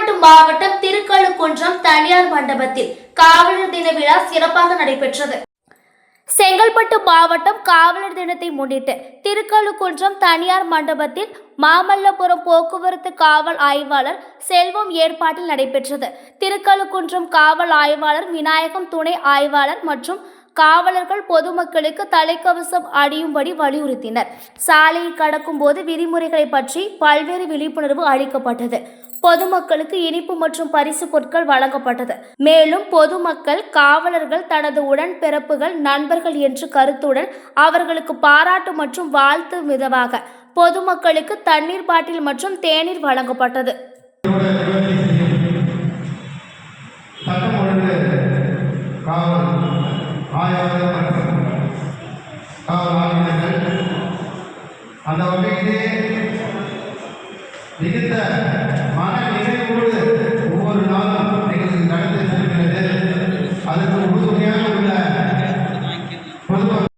ஈரோடு மாவட்டம் திருக்கழுக்குன்றம் தனியார் மண்டபத்தில் காவலர் தின விழா சிறப்பாக நடைபெற்றது. செங்கல்பட்டு மாவட்டம் காவலர் தினத்தை முன்னிட்டு திருக்கழுக்குன்றம் தனியார் மண்டபத்தில் மாமல்லபுரம் போக்குவரத்து காவல் ஆய்வாளர் செல்வம் ஏற்பாட்டில் நடைபெற்றது. திருக்கழுக்குன்றம் காவல் ஆய்வாளர் விநாயகம் துணை ஆய்வாளர் மற்றும் காவலர்கள் பொதுமக்களுக்கு தலைக்கவசம் அடியும்படி வலியுறுத்தினர். சாலையை கடக்கும் போது விதிமுறைகளை பற்றி பல்வேறு விழிப்புணர்வு அளிக்கப்பட்டது. பொதுமக்களுக்கு இனிப்பு மற்றும் பரிசு பொருட்கள் வழங்கப்பட்டது. மேலும் பொதுமக்கள் காவலர்கள் தனது உடன் பிறப்புகள் நண்பர்கள் என்று கருத்துடன் அவர்களுக்கு பாராட்டு மற்றும் வாழ்த்து விதமாக பொதுமக்களுக்கு தண்ணீர் பாட்டில் மற்றும் தேநீர் வழங்கப்பட்டது. அந்த வகையிலே மிகுந்த மன நினைவோடு